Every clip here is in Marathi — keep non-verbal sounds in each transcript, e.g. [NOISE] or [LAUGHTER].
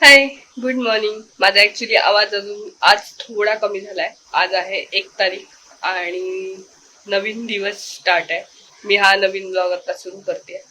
हाय गुड मॉर्निंग माझा ऍक्च्युली आवाज अजून आज थोडा कमी झालाय. आज आहे एक तारीख आणि नवीन दिवस स्टार्ट आहे. मी हा नवीन ब्लॉग आता सुरू करते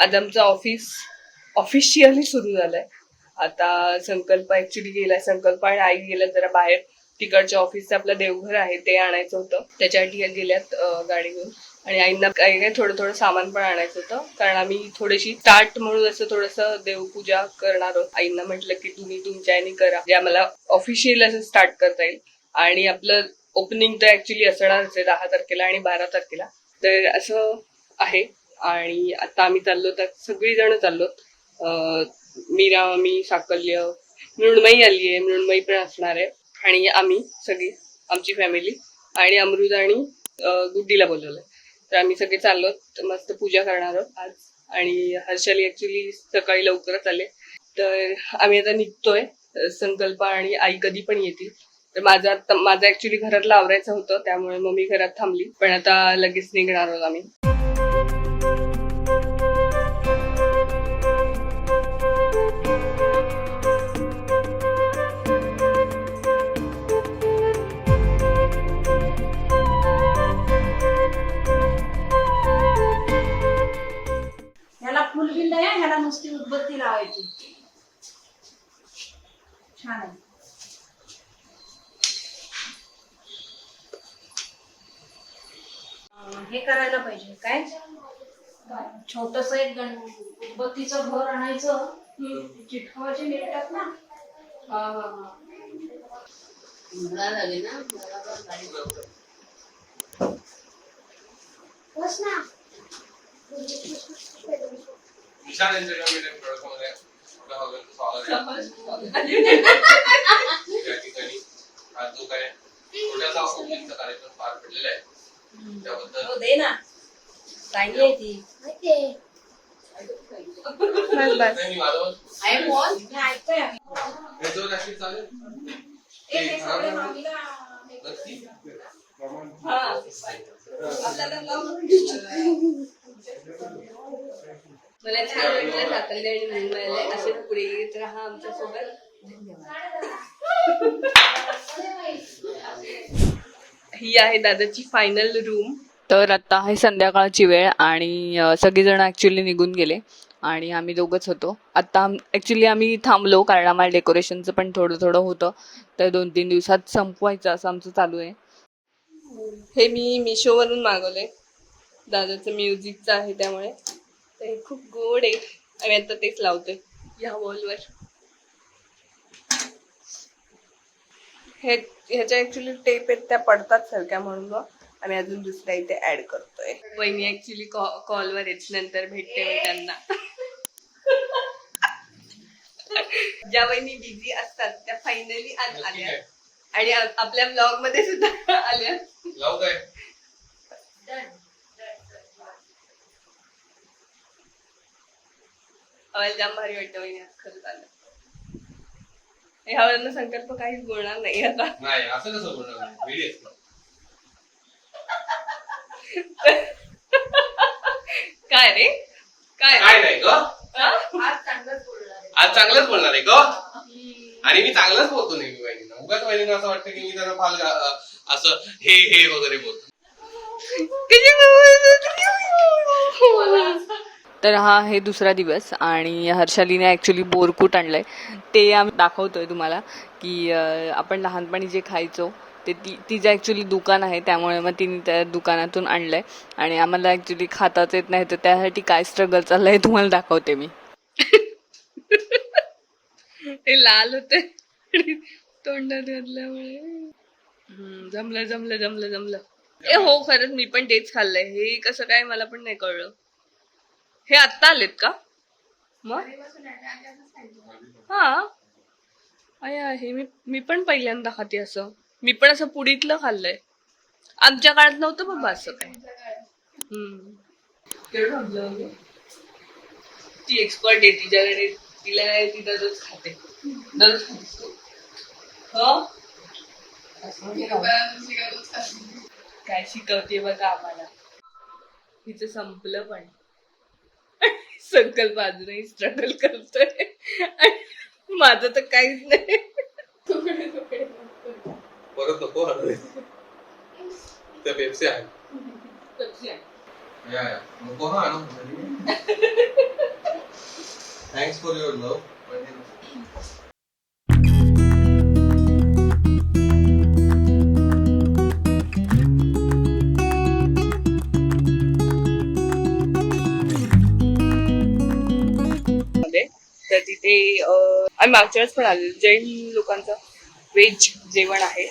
आज आमचं ऑफिस ऑफिशियली सुरू झालंय. आता संकल्प ऍक्च्युली गेलाय. संकल्प आणि आई गेल्या जरा बाहेर. तिकडच्या ऑफिसचं आपलं देवघर आहे ते आणायचं होतं. त्याच्यासाठी गेल्यात गाडी घेऊन आणि आईंना काही काही थोडं थोडं सामान पण आणायचं होतं. कारण आम्ही थोडीशी स्टार्ट म्हणून असं थोडंसं देवपूजा करणार आहोत. आईंना म्हटलं की तुम्ही तुमच्या आईने करा. जे आम्हाला ऑफिशियल असं स्टार्ट करता येईल. आणि आपलं ओपनिंग तर ऍक्च्युली असणारच आहे दहा तारखेला आणि बारा तारखेला. तर असं आहे. आणि आता आम्ही चाललो तर सगळी जण चाललो मीरा मी साकल्य मृणमयी आली आहे मृणमयी पण असणार आहे. आणि आम्ही सगळी आमची फॅमिली आणि अमृत आणि गुड्डीला बोलवलंय. तर आम्ही सगळे चाललो मस्त पूजा करणार आहोत आज. आणि हर्षाली ऍक्च्युली सकाळी लवकरच आले. तर आम्ही आता निघतोय. संकल्प आणि आई कधी पण येतील. तर माझा माझं ऍक्च्युली घरात आवरायचं होतं त्यामुळे मम्मी घरात थांबली. पण आता लगेच निघणार आहोत आम्ही. ह्याला फुलबिल आहे ह्याला नुसती उदबत्ती लावायची. छान आहे. हे करायला पाहिजे. काय? छोटस एक गण उदबत्तीचं घर आणायचं. चिटकवायचे निघतात ना? हा हा हा. बस ना. आज जो काय कार्यक्रम पार पडलेला आहे. त्याबद्दल. हो दे ना. चांगली आहे ती. माहितीये बस बस. नाही, मी माझं आहे बोल मी ऐकतोय आम्ही. याच्यावर ऍक्टिव्ह चालेल? ए, हे सगळे ते मामीला नक्की. मला छान वाटलं साकल्य आणि मुंबईला असे पुढे येत राहा आमच्यासोबत ही आहे दादाची फायनल रूम तर आता आहे संध्याकाळची वेळ आणि सगळेजण ऍक्च्युली निघून गेले आणि आम्ही दोघंच होतो. आता ऍक्च्युली आम्ही थांबलो कारण आम्हाला डेकोरेशनचं पण थोडं थोडं होतं. तर दोन तीन दिवसात संपवायचं असं आमचं चालू आहे. हे मी मिशोवरून मागवलंय. दादाचं म्युझिकचं आहे त्यामुळे. हे खूप गोड आहे. आणि आता तेच लावतोय. या वॉलवर हे ह्याच्या ऍक्च्युली टेप आहेत त्या पडतात सारख्या म्हणून मग आम्ही अजून दुसऱ्या इथे ऍड करतोय. वहिनी ऍक्च्युली कॉलवर आहेत नंतर भेटते मी त्यांना. ज्या वहिनी बिझी असतात त्या फायनली आज आल्या? आणि आपल्या ब्लॉगमध्ये सुद्धा आल्या. आम्हाला जाम भारी वाटतं वहिनी. आज खरंच आलं. ह्यावरनं संकल्प काहीच बोलणार नाही आता. नाही असं कसं बोलणार काय रे? काय? काय नाही ग. हा? आज चांगलंच बोलणार आहे. आज चांगलंच बोलणार आहे ग. आणि मी चांगलंच बोलतो नेहमी वहिनींना. उगाच वहिनींना असं वाटतं की मी त्यांना फार अ, असं हे हे वगैरे बोलतो? तर हा आहे दुसरा दिवस आणि हर्षालीने ॲक्च्युली बोरकूट आणलंय. ते आम्ही दाखवतोय तुम्हाला की आपण लहानपणी जे खायचो ते ती तिचं ॲक्च्युली दुकान आहे त्यामुळे मग तिने त्या दुकानातून आणलंय. आणि आम्हाला ॲक्च्युली खाताच येत नाही तर त्यासाठी काय स्ट्रगल चाललंय तुम्हाला दाखवते मी. [LAUGHS] ते लाल होते. तोंडात घातल्यामुळे. जमलं जमलं जमलं जमलं. ए हो खरंच मी पण तेच खाल्लंय. हे कसं काय मला पण नाही कळलं. हे आत्ता आलेत का? मग? हा. अय आहे मी मी पण पहिल्यांदा खाते असं. मी पण असं पुडीतलं खाल्लंय. आमच्या काळात नव्हतं बाबा असं काय. म्हणजे? ती एक्सपर्ट आहे तिच्याकडे तिला काय ती दररोज खाते. दररोज हो? काय शिकवते बघा आम्हाला. तिचं संपलं पण. संकल्प अजूनही स्ट्रगल करतोय. आणि माझं तर काहीच नाही. परत नको त्या पेप्सी आहे नको हा आणू. थँक्स फॉर युअर लव्ह तर आम्ही मागच्या वेळेस पण आलो जैन लोकांचं व्हेज जेवण आहे.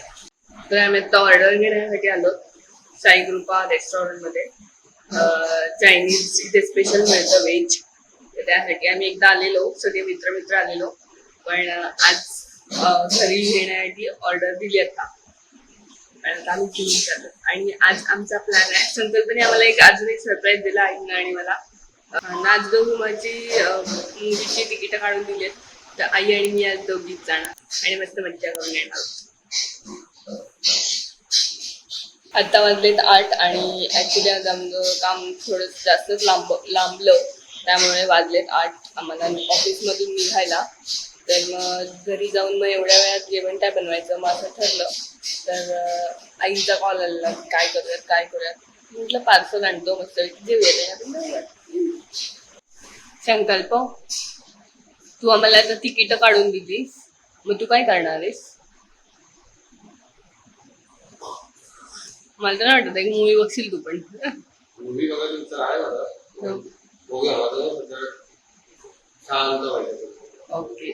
तर आम्ही आता ऑर्डर घेण्यासाठी आलो. साई कृपा रेस्टॉरंटमध्ये. चायनीज इथे स्पेशल मिळतं व्हेज. तर त्यासाठी आम्ही एकदा आलेलो. सगळे मित्र मित्र आलेलो. पण आज घरी घेण्यासाठी ऑर्डर दिली आता. आणि आता आम्ही घेऊन चाललो आणि आज आमचा प्लॅन आहे. संकल्पने आम्हाला एक अजून एक सरप्राईज दिला आईनं आणि मला. नाच नाचगं माझी मुलीची तिकीट काढून दिली तर आई आणि मी आज दोघीच जाणार. आणि मस्त मज्जा करून येणार. आता वाजलेत आठ आणि ऍक्च्युली आज आमचं काम थोडं जास्तच लांब लांबलं. त्यामुळे वाजलेत आठ. आम्हाला ऑफिसमधून निघायला. तर मग घरी जाऊन मग एवढ्या वेळात जेवण काय बनवायचं? मग असं ठरलं. तर आईचा कॉल आलेला काय करूयात? काय करूयात? म्हटलं पार्सल आणतो मस्त. जेवूया. आपण संकल्प तू आम्हाला आता तिकीट काढून दिलीस मग तू काय करणार आहेस? मला तर नाही वाटत एक मूवी बघशील तू पण. मूवी बघायचं विचार आहे माझा. बघूया माझं सध्या शांत पाहिजे ओके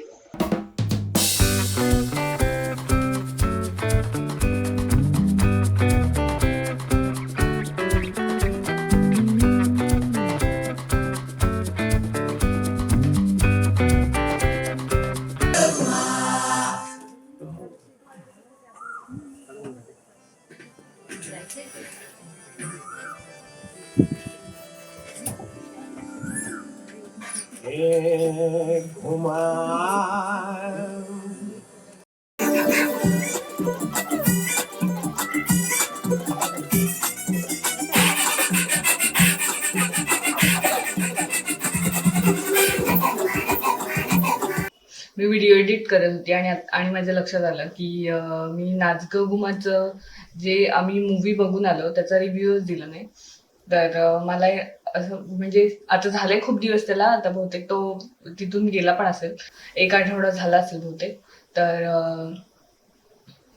मी व्हिडिओ एडिट करत होती आणि आणि माझ्या लक्षात आलं की मी नाचगं गुमाचं जे आम्ही मूवी बघून आलो त्याचा रिव्ह्यूच दिला नाही. तर मला असं म्हणजे आता झाले खूप दिवस त्याला आता बहुतेक तो तिथून गेला पण असेल. एक आठवडा झाला असेल बहुतेक. तर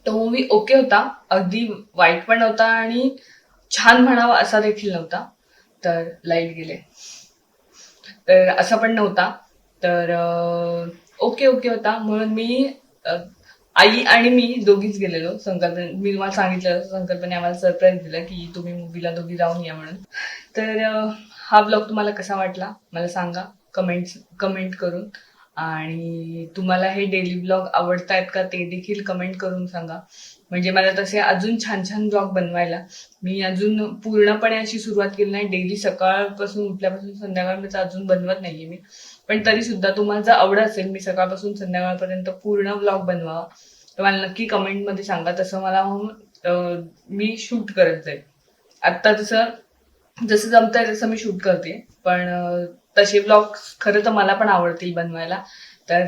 तो मूवी ओके होता. अगदी वाईट पण नव्हता आणि छान म्हणावा असा देखील नव्हता. तर लाइट गेले. तर असा पण नव्हता. तर ओके ओके होता. म्हणून मी आई आणि मी दोघीच गेलेलो. संकल्पने मी तुम्हाला सांगितलं संकल्पने आम्हाला सरप्राईज दिलं की तुम्ही मूवीला दोघी जाऊन या म्हणून. तर हा ब्लॉग तुम्हाला कसा वाटला? मला सांगा. कमेंट कमेंट करून. आणि तुम्हाला हे डेली ब्लॉग आवडतायत का ते देखील कमेंट करून सांगा. म्हणजे मला तसे अजून छान छान ब्लॉग बनवायला. मी अजून पूर्णपणे अशी सुरुवात केली नाही. डेली सकाळपासून उठल्यापासून संध्याकाळपर्यंत अजून बनवत नाहीये मी. पण तरी सुद्धा तुम्हाला जर आवड असेल मी सकाळपासून संध्याकाळपर्यंत पूर्ण ब्लॉग बनवा. तर मला नक्की कमेंटमध्ये सांगा. तसं मला मी शूट करत जाईल. आत्ता जसं जसं जमतंय तसं मी शूट करते. पण तसे ब्लॉग खरं तर मला पण आवडतील बनवायला. तर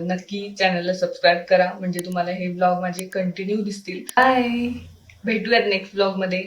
नक्की चॅनलला सबस्क्राईब करा. म्हणजे तुम्हाला हे ब्लॉग माझे कंटिन्यू दिसतील. बाय भेटूयात नेक्स्ट ब्लॉगमध्ये